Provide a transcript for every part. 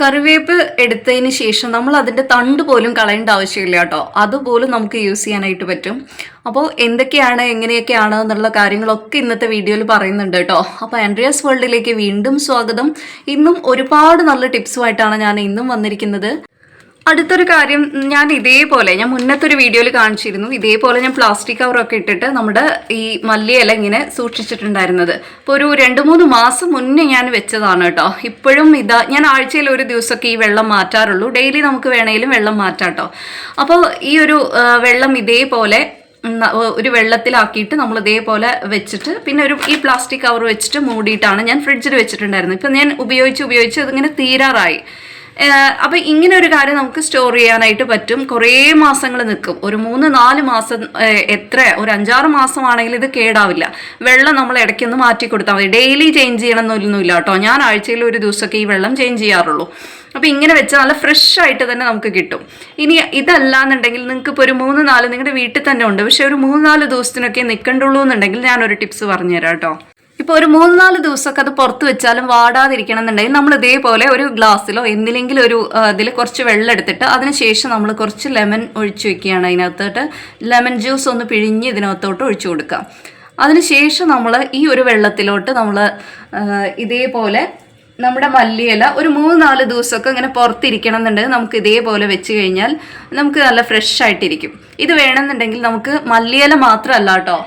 കറിവേപ്പ് എടുത്തതിന് ശേഷം നമ്മൾ അതിന്റെ തണ്ട് പോലും കളയേണ്ട ആവശ്യമില്ല കേട്ടോ. അതുപോലും നമുക്ക് യൂസ് ചെയ്യാനായിട്ട് പറ്റും. അപ്പോൾ എന്തൊക്കെയാണ് എങ്ങനെയൊക്കെയാണ് എന്നുള്ള കാര്യങ്ങളൊക്കെ ഇന്നത്തെ വീഡിയോയിൽ പറയുന്നുണ്ട് കേട്ടോ. അപ്പോൾ ആൻഡ്രിയാസ് വേൾഡിലേക്ക് വീണ്ടും സ്വാഗതം. ഇന്നും ഒരുപാട് നല്ല ടിപ്സുമായിട്ടാണ് ഞാൻ ഇന്നും വന്നിരിക്കുന്നത്. അടുത്തൊരു കാര്യം ഞാൻ ഇതേപോലെ ഞാൻ മുന്നത്തെ ഒരു വീഡിയോയിൽ കാണിച്ചിരുന്നു. ഇതേപോലെ ഞാൻ പ്ലാസ്റ്റിക് കവറൊക്കെ ഇട്ടിട്ട് നമ്മുടെ ഈ മല്ലിയില ഇങ്ങനെ സൂക്ഷിച്ചിട്ടുണ്ടായിരുന്നത്. അപ്പോൾ ഒരു രണ്ട് മൂന്ന് മാസം മുന്നേ ഞാൻ വെച്ചതാണ് കേട്ടോ. ഇപ്പോഴും ഇതാ ഞാൻ ആഴ്ചയിൽ ഒരു ദിവസമൊക്കെ ഈ വെള്ളം മാറ്റാറുള്ളൂ. ഡെയിലി നമുക്ക് വേണമെങ്കിലും വെള്ളം മാറ്റാം കേട്ടോ. അപ്പോൾ ഈ ഒരു വെള്ളം ഇതേപോലെ ഒരു വെള്ളത്തിലാക്കിയിട്ട് നമ്മൾ ഇതേപോലെ വെച്ചിട്ട് പിന്നെ ഒരു ഈ പ്ലാസ്റ്റിക് കവർ വെച്ചിട്ട് മൂടിയിട്ടാണ് ഞാൻ ഫ്രിഡ്ജിൽ വെച്ചിട്ടുണ്ടായിരുന്നത്. ഇപ്പം ഞാൻ ഉപയോഗിച്ച് ഉപയോഗിച്ച് അതിങ്ങനെ തീരാറായി. ഏഹ് അപ്പൊ ഇങ്ങനെ ഒരു കാര്യം നമുക്ക് സ്റ്റോർ ചെയ്യാനായിട്ട് പറ്റും. കുറേ മാസങ്ങൾ നിൽക്കും ഒരു മൂന്ന് നാല് മാസം എത്ര ഒരു അഞ്ചാറ് മാസമാണെങ്കിൽ ഇത് കേടാവില്ല. വെള്ളം നമ്മൾ ഇടയ്ക്കൊന്ന് മാറ്റി കൊടുത്താൽ മതി. ഡെയിലി ചേഞ്ച് ചെയ്യണമെന്നൊന്നുമില്ല കേട്ടോ. ഞാൻ ആഴ്ചയിൽ ഒരു ദിവസമൊക്കെ ഈ വെള്ളം ചേഞ്ച് ചെയ്യാറുള്ളൂ. അപ്പോൾ ഇങ്ങനെ വെച്ചാൽ നല്ല ഫ്രഷ് ആയിട്ട് തന്നെ നമുക്ക് കിട്ടും. ഇനി ഇതല്ലാന്നുണ്ടെങ്കിൽ നിങ്ങൾക്ക് ഇപ്പോൾ ഒരു മൂന്ന് നാല് നിങ്ങളുടെ വീട്ടിൽ തന്നെ ഉണ്ട്. പക്ഷേ ഒരു മൂന്ന് നാല് ദിവസത്തിനൊക്കെ നിൽക്കണ്ടുള്ളൂ എന്നുണ്ടെങ്കിൽ ഞാനൊരു ടിപ്സ് പറഞ്ഞുതരാം കേട്ടോ. ഇപ്പോൾ ഒരു മൂന്ന് നാല് ദിവസമൊക്കെ അത് പുറത്ത് വെച്ചാലും വാടാതിരിക്കണം എന്നുണ്ടെങ്കിൽ നമ്മൾ ഇതേപോലെ ഒരു ഗ്ലാസ്സിലോ എന്തിലെങ്കിലും ഒരു ഇതിൽ കുറച്ച് വെള്ളം എടുത്തിട്ട് അതിനുശേഷം നമ്മൾ കുറച്ച് ലെമൺ ഒഴിച്ചു വെക്കുകയാണ് അതിനകത്തോട്ട്. ലെമൺ ജ്യൂസ് ഒന്ന് പിഴിഞ്ഞ് ഇതിനകത്തോട്ട് ഒഴിച്ചു കൊടുക്കാം അതിനുശേഷം നമ്മൾ ഈ ഒരു വെള്ളത്തിലോട്ട് നമ്മൾ ഇതേപോലെ നമ്മുടെ മല്ലിയില ഒരു മൂന്ന് നാല് ദിവസമൊക്കെ ഇങ്ങനെ പുറത്തിരിക്കണം എന്നുണ്ടെങ്കിൽ നമുക്ക് ഇതേപോലെ വെച്ച് കഴിഞ്ഞാൽ നമുക്ക് നല്ല ഫ്രഷ് ആയിട്ടിരിക്കും. ഇത് വേണമെന്നുണ്ടെങ്കിൽ നമുക്ക് മല്ലിയില മാത്രമല്ല കേട്ടോ.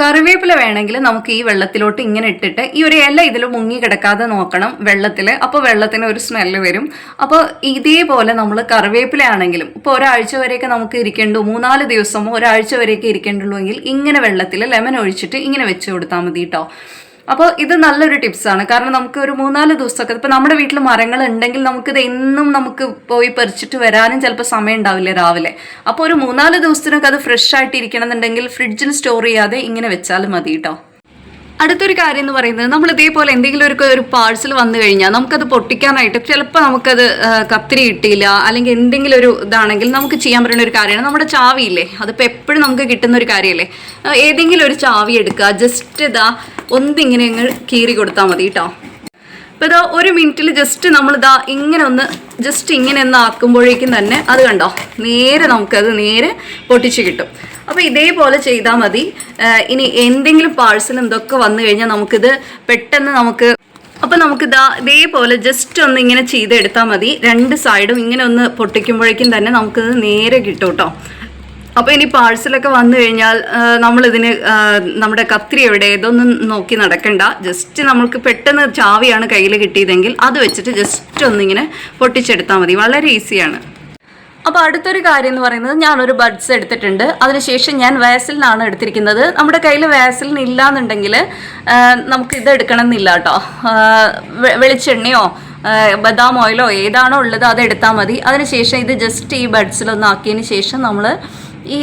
കറിവേപ്പില വേണമെങ്കിൽ നമുക്ക് ഈ വെള്ളത്തിലോട്ട് ഇങ്ങനെ ഇട്ടിട്ട് ഈ ഒരു ഇല ഇതിൽ മുങ്ങി കിടക്കാതെ നോക്കണം വെള്ളത്തിൽ അപ്പോൾ വെള്ളത്തിന് ഒരു സ്മെല്ല് വരും. അപ്പോൾ ഇതേപോലെ നമ്മൾ കറിവേപ്പില ആണെങ്കിലും ഇപ്പോൾ ഒരാഴ്ച വരെയൊക്കെ നമുക്ക് ഇരിക്കേണ്ടു മൂന്നാൽ ദിവസമോ ഒരാഴ്ച വരെയൊക്കെ ഇരിക്കേണ്ടുള്ളൂ എങ്കിൽ ഇങ്ങനെ വെള്ളത്തിൽ ലെമൺ ഒഴിച്ചിട്ട് ഇങ്ങനെ വെച്ച് കൊടുത്താൽ മതി കേട്ടോ അപ്പോൾ ഇത് നല്ലൊരു ടിപ്സാണ് കാരണം നമുക്ക് ഒരു മൂന്നാൽ ദിവസമൊക്കെ ഇപ്പോൾ നമ്മുടെ വീട്ടിൽ മരങ്ങൾ ഉണ്ടെങ്കിൽ നമുക്കിത് എന്നും നമുക്ക് പോയി പറിച്ചിട്ട് വരാനും ചിലപ്പോൾ സമയം ഉണ്ടാവില്ല രാവിലെ. അപ്പോൾ ഒരു മൂന്നാൽ ദിവസത്തിനൊക്കെ അത് ഫ്രഷ് ആയിട്ട് എന്നുണ്ടെങ്കിൽ ഫ്രിഡ്ജിൽ സ്റ്റോർ ചെയ്യാതെ ഇങ്ങനെ വെച്ചാൽ മതി കേട്ടോ അടുത്തൊരു കാര്യം എന്ന് പറയുന്നത് നമ്മൾ ഇതേപോലെ എന്തെങ്കിലും ഒരു ഒരു പാഴ്സൽ വന്നു കഴിഞ്ഞാൽ നമുക്കത് പൊട്ടിക്കാനായിട്ട് ചിലപ്പോൾ നമുക്കത് കത്തിരി കിട്ടിയില്ല അല്ലെങ്കിൽ എന്തെങ്കിലും ഒരു ഇതാണെങ്കിൽ നമുക്ക് ചെയ്യാൻ പറ്റുന്ന ഒരു കാര്യമാണ്. നമ്മുടെ ചാവിയില്ലേ അതിപ്പോൾ എപ്പോഴും നമുക്ക് കിട്ടുന്ന ഒരു കാര്യമല്ലേ? ഏതെങ്കിലും ഒരു ചാവി എടുക്കുക. ജസ്റ്റ് ഇതാ ഒന്നിങ്ങനെ അങ്ങ് കീറി കൊടുത്താൽ മതി കേട്ടോ അപ്പോൾ ഇതാ ഒരു മിനിറ്റിൽ ജസ്റ്റ് നമ്മളിതാ ഇങ്ങനെ ഒന്ന് ജസ്റ്റ് ഇങ്ങനെ ഒന്ന് ആക്കുമ്പോഴേക്കും തന്നെ അത് കണ്ടോ? നേരെ നമുക്കത് നേരെ പൊട്ടിച്ച് കിട്ടും. അപ്പോൾ ഇതേപോലെ ചെയ്താൽ മതി. ഇനി എന്തെങ്കിലും പാഴ്സലും ഇതൊക്കെ വന്നു കഴിഞ്ഞാൽ നമുക്കിത് പെട്ടെന്ന് നമുക്ക് അപ്പോൾ നമുക്ക് ഇതാ ഇതേപോലെ ജസ്റ്റ് ഒന്ന് ഇങ്ങനെ ചെയ്തെടുത്താൽ മതി. രണ്ട് സൈഡും ഇങ്ങനെ ഒന്ന് പൊട്ടിക്കുമ്പോഴേക്കും തന്നെ നമുക്കിത് നേരെ കിട്ടും കേട്ടോ അപ്പോൾ ഇനി പാഴ്സലൊക്കെ വന്നു കഴിഞ്ഞാൽ നമ്മളിതിന് നമ്മുടെ കത്രി എവിടെ? ഇതൊന്നും നോക്കി നടക്കണ്ട. ജസ്റ്റ് നമ്മൾക്ക് പെട്ടെന്ന് ചാവിയാണ് കയ്യിൽ കിട്ടിയതെങ്കിൽ അത് വെച്ചിട്ട് ജസ്റ്റ് ഒന്നിങ്ങനെ പൊട്ടിച്ചെടുത്താൽ മതി. വളരെ ഈസിയാണ് അപ്പോൾ അടുത്തൊരു കാര്യം എന്ന് പറയുന്നത് ഞാനൊരു ബഡ്സ് എടുത്തിട്ടുണ്ട്. അതിനുശേഷം ഞാൻ വാസലിനാണ് എടുത്തിരിക്കുന്നത്. നമ്മുടെ കയ്യിൽ വാസലിൻ ഇല്ലാന്നുണ്ടെങ്കിൽ നമുക്ക് ഇത് എടുക്കണം എന്നില്ല കേട്ടോ. വെളിച്ചെണ്ണയോ ബദാം ഓയിലോ ഏതാണോ ഉള്ളത് അത് എടുത്താൽ മതി. അതിനുശേഷം ഇത് ജസ്റ്റ് ഈ ബഡ്സിലൊന്നാക്കിയതിന് ശേഷം നമ്മൾ ഈ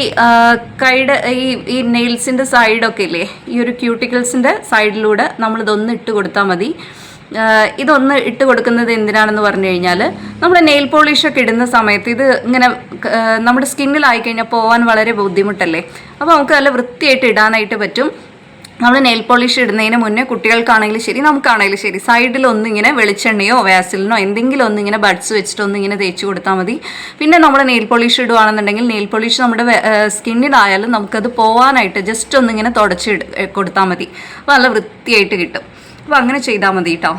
കൈഡ് ഈ ഈ നെയിൽസിന്റെ സൈഡൊക്കെ ഇല്ലേ ഈ ഒരു ക്യൂട്ടിക്കിൾസിന്റെ സൈഡിലൂടെ നമ്മളിതൊന്ന് ഇട്ട് കൊടുത്താൽ മതി. ഇതൊന്ന് ഇട്ട് കൊടുക്കുന്നത് എന്തിനാണെന്ന് പറഞ്ഞു കഴിഞ്ഞാൽ നമ്മൾ നെയിൽ പോളിഷൊക്കെ ഇടുന്ന സമയത്ത് ഇത് ഇങ്ങനെ നമ്മുടെ സ്കിന്നിലായി കഴിഞ്ഞാൽ പോകാൻ വളരെ ബുദ്ധിമുട്ടല്ലേ? അപ്പോൾ നമുക്ക് നല്ല വൃത്തിയായിട്ട് ഇടാനായിട്ട് പറ്റും. നമ്മൾ നെയിൽ പോളിഷ് ഇടുന്നതിന് മുന്നേ കുട്ടികൾക്കാണെങ്കിലും ശരി നമുക്കാണെങ്കിലും ശരി. സൈഡിൽ ഒന്നിങ്ങനെ വെളിച്ചെണ്ണയോ വാസലിനോ എന്തെങ്കിലും ഒന്നിങ്ങനെ ബഡ്സ് വെച്ചിട്ട് ഒന്നിങ്ങനെ തേച്ച് കൊടുത്താൽ മതി. പിന്നെ നമ്മൾ നെയിൽ പോളിഷ് ഇടുവാണെന്നുണ്ടെങ്കിൽ നെയിൽ പോളിഷ് നമ്മുടെ സ്കിന്നിലായാലും നമുക്കത് പോവാനായിട്ട് ജസ്റ്റ് ഒന്നിങ്ങനെ തുടച്ച് കൊടുത്താൽ മതി. അപ്പോൾ നല്ല വൃത്തിയായിട്ട് കിട്ടും. അപ്പോൾ അങ്ങനെ ചെയ്താൽ മതി കേട്ടോ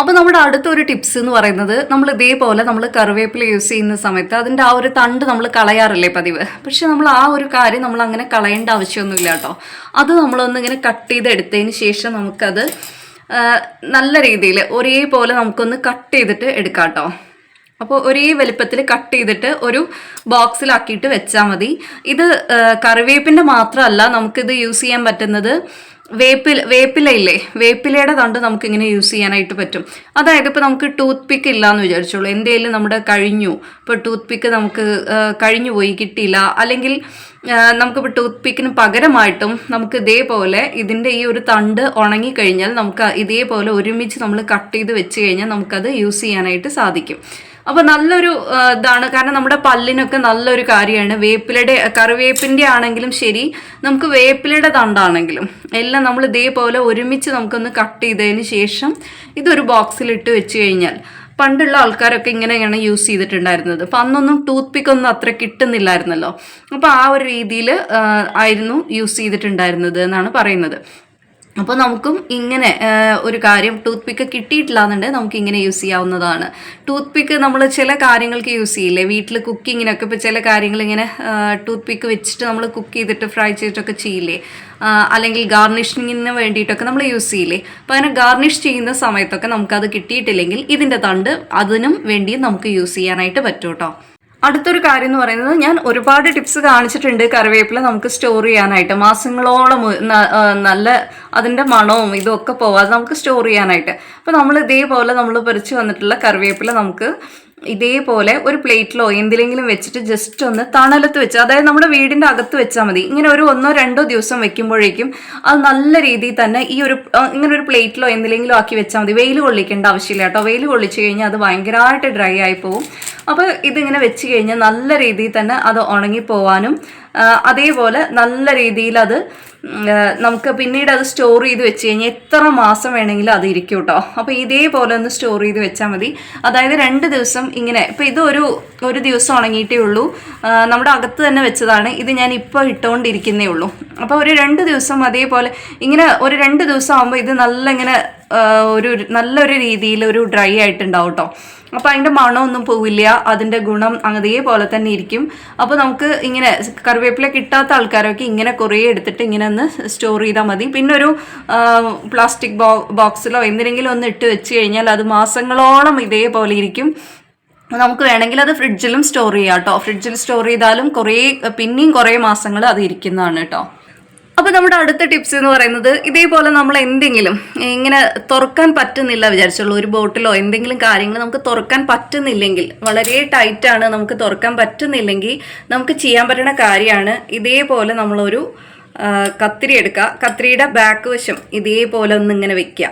അപ്പോൾ നമ്മുടെ അടുത്തൊരു ടിപ്സ് എന്ന് പറയുന്നത് നമ്മൾ ഇതേപോലെ നമ്മൾ കറിവേപ്പില യൂസ് ചെയ്യുന്ന സമയത്ത് അതിന്റെ ആ ഒരു തണ്ട് നമ്മൾ കളയാറില്ലേ പതിവ്? പക്ഷെ നമ്മൾ ആ ഒരു കാര്യം നമ്മൾ അങ്ങനെ കളയേണ്ട ആവശ്യമൊന്നുമില്ല കേട്ടോ. അത് നമ്മളൊന്ന് ഇങ്ങനെ കട്ട് ചെയ്തെടുത്തതിന് ശേഷം നമുക്കത് നല്ല രീതിയിൽ ഒരേപോലെ നമുക്കൊന്ന് കട്ട് ചെയ്തിട്ട് എടുക്കാം കേട്ടോ. അപ്പോൾ ഒരേ വലിപ്പത്തിൽ കട്ട് ചെയ്തിട്ട് ഒരു ബോക്സിലാക്കിയിട്ട് വെച്ചാൽ മതി. ഇത് കറിവേപ്പിന്റെ മാത്രമല്ല നമുക്കിത് യൂസ് ചെയ്യാൻ പറ്റുന്നത് വേപ്പില വേപ്പില ഇല്ലേ? വേപ്പിലയുടെ തണ്ട് നമുക്ക് ഇങ്ങനെ യൂസ് ചെയ്യാനായിട്ട് പറ്റും. അതായത് ഇപ്പോൾ നമുക്ക് ടൂത്ത് പിക്ക് ഇല്ല എന്ന് വിചാരിച്ചോളൂ. എന്തെങ്കിലും നമ്മുടെ കഴിഞ്ഞു. ഇപ്പോൾ ടൂത്ത് പിക്ക് നമുക്ക് കഴിഞ്ഞു പോയി കിട്ടിയില്ല. അല്ലെങ്കിൽ നമുക്കിപ്പോൾ ടൂത്ത് പിക്കിന് പകരമായിട്ടും നമുക്ക് ഇതേപോലെ ഇതിന്റെ ഈ ഒരു തണ്ട് ഉണങ്ങിക്കഴിഞ്ഞാൽ നമുക്ക് ഇതേപോലെ ഒരുമിച്ച് നമ്മൾ കട്ട് ചെയ്ത് വെച്ച് കഴിഞ്ഞാൽ നമുക്കത് യൂസ് ചെയ്യാനായിട്ട് സാധിക്കും. അപ്പോൾ നല്ലൊരു ഇതാണ്. കാരണം നമ്മുടെ പല്ലിനൊക്കെ നല്ലൊരു കാര്യമാണ്. വേപ്പിലയുടെ കറിവേപ്പിന്റെ ആണെങ്കിലും ശരി നമുക്ക് വേപ്പിലയുടെ തണ്ടാണെങ്കിലും. എല്ലാം നമ്മൾ ഇതേപോലെ ഒരുമിച്ച് നമുക്കൊന്ന് കട്ട് ചെയ്തതിന് ശേഷം ഇതൊരു ബോക്സിലിട്ട് വെച്ച് കഴിഞ്ഞാൽ പണ്ടുള്ള ആൾക്കാരൊക്കെ ഇങ്ങനെയാണ് യൂസ് ചെയ്തിട്ടുണ്ടായിരുന്നത്. അപ്പം അന്നൊന്നും ടൂത്ത് പിക്ക് ഒന്നും അത്ര കിട്ടുന്നില്ലായിരുന്നല്ലോ. അപ്പോൾ ആ ഒരു രീതിയിൽ ആയിരുന്നു യൂസ് ചെയ്തിട്ടുണ്ടായിരുന്നത് എന്നാണ് പറയുന്നത്. അപ്പോൾ നമുക്കും ഇങ്ങനെ ഒരു കാര്യം ടൂത്ത് പിക്ക് കിട്ടിയിട്ടില്ല എന്നുണ്ടെങ്കിൽ നമുക്ക് ഇങ്ങനെ യൂസ് ചെയ്യാവുന്നതാണ്. ടൂത്ത് പിക്ക് നമ്മൾ ചില കാര്യങ്ങൾക്ക് യൂസ് ചെയ്യില്ലേ? വീട്ടിൽ കുക്കിങ്ങിനൊക്കെ ഇപ്പോൾ ചില കാര്യങ്ങൾ ഇങ്ങനെ ടൂത്ത് പിക്ക് വെച്ചിട്ട് നമ്മൾ കുക്ക് ചെയ്തിട്ട് ഫ്രൈ ചെയ്തിട്ടൊക്കെ ചെയ്യില്ലേ? അല്ലെങ്കിൽ ഗാർണിഷിങ്ങിന് വേണ്ടിയിട്ടൊക്കെ നമ്മൾ യൂസ് ചെയ്യില്ലേ? അപ്പോൾ അങ്ങനെ ഗാർണിഷ് ചെയ്യുന്ന സമയത്തൊക്കെ നമുക്കത് കിട്ടിയിട്ടില്ലെങ്കിൽ ഇതിന്റെ തണ്ട് അതിനും വേണ്ടിയും നമുക്ക് യൂസ് ചെയ്യാനായിട്ട് പറ്റും കേട്ടോ അടുത്തൊരു കാര്യം എന്ന് പറയുന്നത് ഞാൻ ഒരുപാട് ടിപ്സ് കാണിച്ചിട്ടുണ്ട് കറിവേപ്പില നമുക്ക് സ്റ്റോർ ചെയ്യാനായിട്ട്. മാസങ്ങളോളം നല്ല അതിന്റെ മണവും ഇതൊക്കെ പോവാതെ നമുക്ക് സ്റ്റോർ ചെയ്യാനായിട്ട്. അപ്പോൾ നമ്മൾ ഇതേപോലെ നമ്മൾ പറിച്ച് വന്നിട്ടുള്ള കറിവേപ്പില നമുക്ക് ഇതേപോലെ ഒരു പ്ലേറ്റിലോ എന്തിലെങ്കിലും വെച്ചിട്ട് ജസ്റ്റ് ഒന്ന് തണലത്ത് വെച്ച് അതായത് നമ്മുടെ വീടിന്റെ അകത്ത് വെച്ചാൽ മതി. ഇങ്ങനെ ഒരു ഒന്നോ രണ്ടോ ദിവസം വെക്കുമ്പോഴേക്കും അത് നല്ല രീതിയിൽ തന്നെ ഈ ഒരു ഇങ്ങനെ ഒരു പ്ലേറ്റിലോ എന്തിലെങ്കിലും ആക്കി വെച്ചാൽ മതി. വെയിൽ കൊള്ളിക്കേണ്ട ആവശ്യമില്ല കേട്ടോ. വെയിൽ കൊള്ളിച്ച് കഴിഞ്ഞാൽ അത് ഭയങ്കരമായിട്ട് ഡ്രൈ ആയി പോകും അപ്പോൾ ഇതിങ്ങനെ വെച്ച് കഴിഞ്ഞാൽ നല്ല രീതിയിൽ തന്നെ അത് ഉണങ്ങിപ്പോവാനും അതേപോലെ നല്ല രീതിയിൽ അത് നമുക്ക് പിന്നീട് അത് സ്റ്റോർ ചെയ്ത് വെച്ച് കഴിഞ്ഞാൽ എത്ര മാസം വേണമെങ്കിലും അത് ഇരിക്കും കേട്ടോ അപ്പോൾ ഇതേപോലെ ഒന്ന് സ്റ്റോർ ചെയ്ത് വെച്ചാൽ മതി. അതായത് രണ്ട് ദിവസം ഇങ്ങനെ ഇപ്പോൾ ഇതൊരു ഒരു ദിവസം ഉണങ്ങിയിട്ടേ ഉള്ളൂ. നമ്മുടെ അകത്ത് തന്നെ വെച്ചതാണ്. ഇത് ഞാൻ ഇപ്പോൾ ഇട്ടുകൊണ്ടിരിക്കുന്നേ ഉള്ളൂ. അപ്പോൾ ഒരു രണ്ട് ദിവസം അതേപോലെ ഇങ്ങനെ ഒരു രണ്ട് ദിവസം ആകുമ്പോൾ ഇത് നല്ല ഇങ്ങനെ ഒരു നല്ലൊരു രീതിയിൽ ഒരു ഡ്രൈ ആയിട്ടുണ്ടാവും കേട്ടോ അപ്പോൾ അതിന്റെ മണമൊന്നും പോവില്ല അതിന്റെ ഗുണം അതേപോലെ തന്നെ ഇരിക്കും. അപ്പോൾ നമുക്ക് ഇങ്ങനെ കറിവേപ്പില കിട്ടാത്ത ആൾക്കാരൊക്കെ ഇങ്ങനെ കുറേ എടുത്തിട്ട് ഇങ്ങനെ ഒന്ന് സ്റ്റോർ ചെയ്താൽ മതി. പിന്നെ ഒരു പ്ലാസ്റ്റിക് ബോക്സിലോ എന്തിനെങ്കിലും ഒന്ന് ഇട്ട് വെച്ച് കഴിഞ്ഞാൽ അത് മാസങ്ങളോളം ഇതേപോലെ ഇരിക്കും. നമുക്ക് വേണമെങ്കിൽ അത് ഫ്രിഡ്ജിലും സ്റ്റോർ ചെയ്യാം കേട്ടോ ഫ്രിഡ്ജിൽ സ്റ്റോർ ചെയ്താലും കുറേ പിന്നെയും കുറേ മാസങ്ങൾ അത് ഇരിക്കുന്നതാണ് കേട്ടോ അപ്പോൾ നമ്മുടെ അടുത്ത ടിപ്സ് എന്ന് പറയുന്നത് ഇതേപോലെ നമ്മൾ എന്തെങ്കിലും ഇങ്ങനെ തുറക്കാൻ പറ്റുന്നില്ല വിചാരിച്ചുള്ളൂ. ഒരു ബോട്ടിലോ എന്തെങ്കിലും കാര്യങ്ങൾ നമുക്ക് തുറക്കാൻ പറ്റുന്നില്ലെങ്കിൽ വളരെ ടൈറ്റാണ് നമുക്ക് തുറക്കാൻ പറ്റുന്നില്ലെങ്കിൽ നമുക്ക് ചെയ്യാൻ പറ്റുന്ന കാര്യമാണ് ഇതേപോലെ നമ്മളൊരു കത്തിരി എടുക്കുക. കത്തിരിയുടെ ബാക്ക് വശം ഇതേപോലെ ഒന്ന് ഇങ്ങനെ വെക്കുക.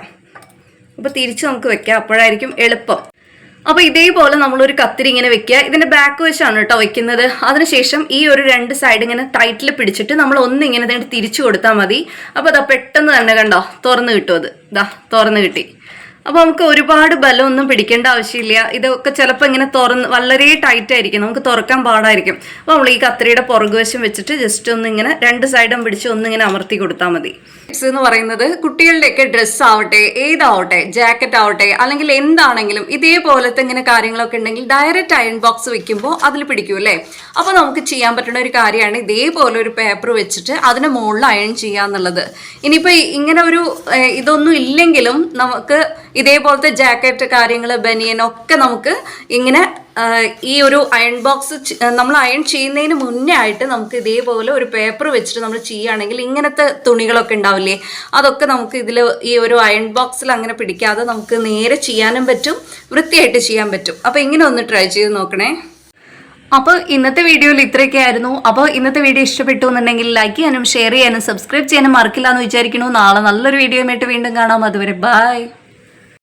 അപ്പോൾ തിരിച്ച് നമുക്ക് വെക്കാം. അപ്പോഴായിരിക്കും എളുപ്പം. അപ്പോൾ ഇതേപോലെ നമ്മളൊരു കത്തിരി ഇങ്ങനെ വെക്കുക. ഇതിന്റെ ബാക്ക് വശമാണ് കേട്ടോ വെക്കുന്നത്. അതിനുശേഷം ഈ ഒരു രണ്ട് സൈഡ് ഇങ്ങനെ ടൈറ്റിൽ പിടിച്ചിട്ട് നമ്മൾ ഒന്ന് ഇങ്ങനെ തിരിച്ചു കൊടുത്താൽ മതി. അപ്പോൾ അതാ പെട്ടെന്ന് തന്നെ കണ്ടോ തുറന്നു കിട്ടും അത്. ഇതാ തുറന്നു കിട്ടി. അപ്പോൾ നമുക്ക് ഒരുപാട് ബലമൊന്നും പിടിക്കേണ്ട ആവശ്യമില്ല. ഇതൊക്കെ ചിലപ്പോൾ ഇങ്ങനെ തുറന്ന് വളരെ ടൈറ്റ് ആയിരിക്കും. നമുക്ക് തുറക്കാൻ പാടായിരിക്കും. അപ്പോൾ നമ്മൾ ഈ കത്തിരിയുടെ പുറകുവശം വെച്ചിട്ട് ജസ്റ്റ് ഒന്ന് ഇങ്ങനെ രണ്ട് സൈഡും പിടിച്ച് ഒന്നിങ്ങനെ അമർത്തി കൊടുത്താൽ മതി. ടിപ്സ് എന്ന് പറയുന്നത് കുട്ടികളുടെയൊക്കെ ഡ്രസ് ആവട്ടെ ഏതാവട്ടെ ജാക്കറ്റ് ആവട്ടെ അല്ലെങ്കിൽ എന്താണെങ്കിലും ഇതേപോലത്തെ ഇങ്ങനെ കാര്യങ്ങളൊക്കെ ഉണ്ടെങ്കിൽ ഡയറക്റ്റ് അയൺ ബോക്സ് വെക്കുമ്പോൾ അതിൽ പിടിക്കും അല്ലേ? അപ്പോൾ നമുക്ക് ചെയ്യാൻ പറ്റുന്ന ഒരു കാര്യമാണ് ഇതേപോലെ ഒരു പേപ്പർ വെച്ചിട്ട് അതിന് മുകളിൽ അയൺ ചെയ്യുക എന്നുള്ളത്. ഇനിയിപ്പോൾ ഇങ്ങനെ ഒരു ഇതൊന്നും ഇല്ലെങ്കിലും നമുക്ക് ഇതേപോലത്തെ ജാക്കറ്റ് കാര്യങ്ങൾ ബനിയൻ ഒക്കെ നമുക്ക് ഇങ്ങനെ ഈ ഒരു അയൺ ബോക്സ് നമ്മൾ അയൺ ചെയ്യുന്നതിന് മുന്നേ ആയിട്ട് നമുക്ക് ഇതേപോലെ ഒരു പേപ്പർ വെച്ചിട്ട് നമ്മൾ ചെയ്യുകയാണെങ്കിൽ ഇങ്ങനത്തെ തുണികളൊക്കെ ഉണ്ടാവില്ലേ? അതൊക്കെ നമുക്ക് ഇതിൽ ഈ ഒരു അയൺ ബോക്സിൽ അങ്ങനെ പിടിക്കാതെ നമുക്ക് നേരെ ചെയ്യാനും പറ്റും വൃത്തിയായിട്ട് ചെയ്യാൻ പറ്റും. അപ്പോൾ ഇങ്ങനെ ഒന്ന് ട്രൈ ചെയ്ത് നോക്കണേ. അപ്പോൾ ഇന്നത്തെ വീഡിയോയിൽ ഇത്രയൊക്കെ ആയിരുന്നു. അപ്പോൾ ഇന്നത്തെ വീഡിയോ ഇഷ്ടപ്പെട്ടു എന്നുണ്ടെങ്കിൽ ലൈക്ക് ചെയ്യാനും ഷെയർ ചെയ്യാനും സബ്സ്ക്രൈബ് ചെയ്യാനും മറക്കില്ല എന്ന് വിചാരിക്കുന്നു. നാളെ നല്ലൊരു വീഡിയോ വീണ്ടും കാണാം. അതുവരെ ബൈ